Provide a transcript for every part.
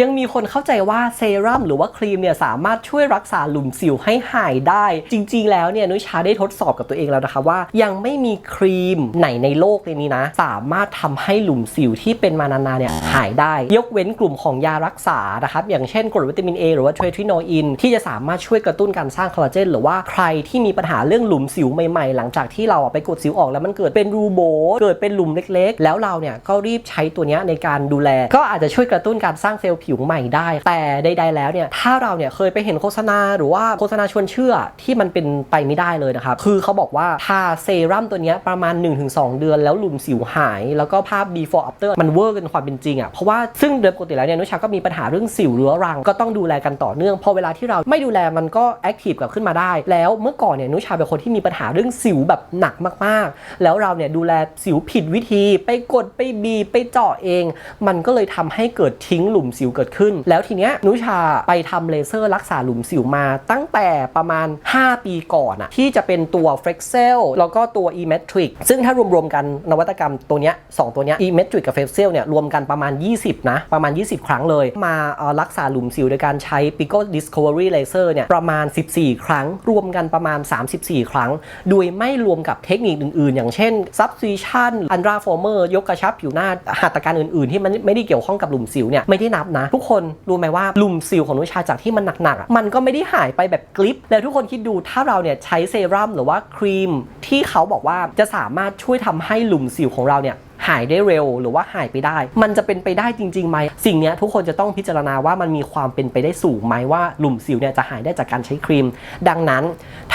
ยังมีคนเข้าใจว่าเซรั่มหรือว่าครีมเนี่ยสามารถช่วยรักษาหลุมสิวให้หายได้ จริง ๆ แล้วเนี่ยนุชาได้ทดสอบกับตัวเองแล้วนะคะว่า ยังไม่มีครีมไหนในโลกในนี้นะ สามารถทำให้หลุมสิวที่เป็นมานานๆเนี่ยหายได้ ยกเว้นกลุ่มของยารักษานะครับอย่างเช่นกรดวิตามิน A หรือว่าเทรทิโนอินที่จะสามารถช่วยกระตุ้นการสร้างคอลลาเจนหรือว่าใครที่มีปัญหาเรื่องหลุมสิวใหม่ๆ หลังจากที่เราไปกดสิวออกแล้วมันเกิดเป็นรูโบเกิดเป็นหลุมเล็ก ๆ แล้วเราเนี่ยก็รีบใช้ตัวเนี้ยในการดูแล ก็อาจจะช่วยกระตุ้นการสร้างเซลล์ผิวใหม่ได้ แต่ใดๆแล้วเนี่ยถ้าเราเนี่ยเคยไปเห็นโฆษณาหรือว่าโฆษณาชวนเชื่อที่มันเป็นไปไม่ได้เลยนะครับ คือเขาบอกว่าทาเซรั่มตัวนี้ประมาณ 1-2 เดือนแล้วหลุมสิวหาย แล้วก็ภาพ before after มันเวอร์เกันความเป็นจริงอะเพราะว่าซึ่งโดยปกติแล้วเนี่ยนุชาก็มีปัญหาเรื่องสิวเรื้อรัง ก็ต้องดูแลกันต่อเนื่องพอเวลาที่เราไม่ดูแลมันก็แอคทีฟกลับขึ้นมาได้ แล้วเมื่อก่อนเนี่ยนุชาเป็นคนที่มีปัญหาเรื่องสิวแบบหนักมากๆ แล้วเราเนี่ยดูแลสิวผิดวิธี ไปกดไปบีไปเจาะเอง มันก็เลยทำให้เกิดทิ้งหลุมสิวเกิดขึ้น แล้วทีเนี้ยนุชาไปทำเลเซอร์รักษาหลุมสิวมา ตั้งแต่ประมาณ 5 ปีก่อนอะที่จะเป็นตัว f l e x e l แล้วก็ตัว e m e t r i c ซึ่งถ้ารวมๆกันนวัตกรรมตัวเนี้ยสองตัวเนี้ย e m e t r i c กับ f l e x e l เนี่ยรวมกันประมาณ 20 นะ ประมาณ 20 ครั้งเลย มารักษาหลุมสิวโดยการใช้ Pico Discovery Laser เนี่ยประมาณ 14 ครั้ง รวมกันประมาณ 34 ครั้ง โดยไม่รวมกับเทคนิคอื่นๆ อย่างเช่น substitution Ultra Former ยกกระชับผิวหน้าหัตถการอื่นๆ ที่มันไม่ได้เกี่ยวข้องกับหลุมสิวเนี่ยไม่ได้นับนะทุกคนรู้ไหมว่าลุมสิวของนุชาจากที่มันหนักๆอะมันก็ไม่ได้หายไปแบบกลิป แล้วทุกคนคิดดูถ้าเราเนี่ยใช้เซรั่มหรือว่าครีม ที่เขาบอกว่าจะสามารถช่วยทำให้หลุมสิวของเราเนี่ยหายได้เร็วหรือว่าหายไปได้ มันจะเป็นไปได้จริงๆไหม สิ่งนี้ทุกคนจะต้องพิจารณาว่ามันมีความเป็นไปได้สูงไหมว่าหลุมสิวเนี่ยจะหายได้จากการใช้ครีม ดังนั้น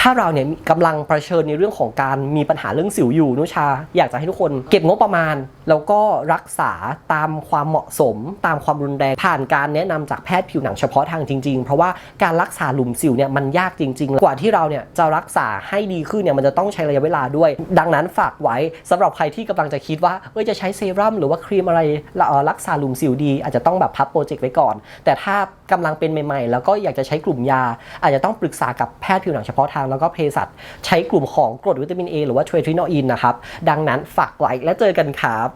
ถ้าเราเนี่ยกำลังเผชิญในเรื่องของการมีปัญหาเรื่องสิวอยู่นุชา อยากจะให้ทุกคนเก็บงบประมาณ แล้วก็รักษาตามความเหมาะสม ตามความรุนแรงผ่านการแนะนำจากแพทย์ผิวหนังเฉพาะทางจริง ๆ เพราะว่าการรักษาหลุมสิวเนี่ยมันยากจริงๆ กว่าที่เราเนี่ยจะรักษาให้ดีขึ้นเนี่ยมันจะต้องใช้ระยะเวลาด้วย ดังนั้นฝากไว้สำหรับใครที่กำลังจะคิดว่าเอ้ยจะใช้เซรั่มหรือว่าครีมอะไรเออรักษาหลุมสิวดี อาจจะต้องแบบพับโปรเจกต์ไว้ก่อน แต่ถ้ากำลังเป็นใหม่ ๆ แล้วก็อยากจะใช้กลุ่มยา อาจจะต้องปรึกษากับแพทย์ผิวหนังเฉพาะทางแล้วก็เภสัชใช้กลุ่มของกรดวิตามิน A หรือว่าเทรทิโนอินนะครับ ดังนั้นฝากไว้และเจอกันครับ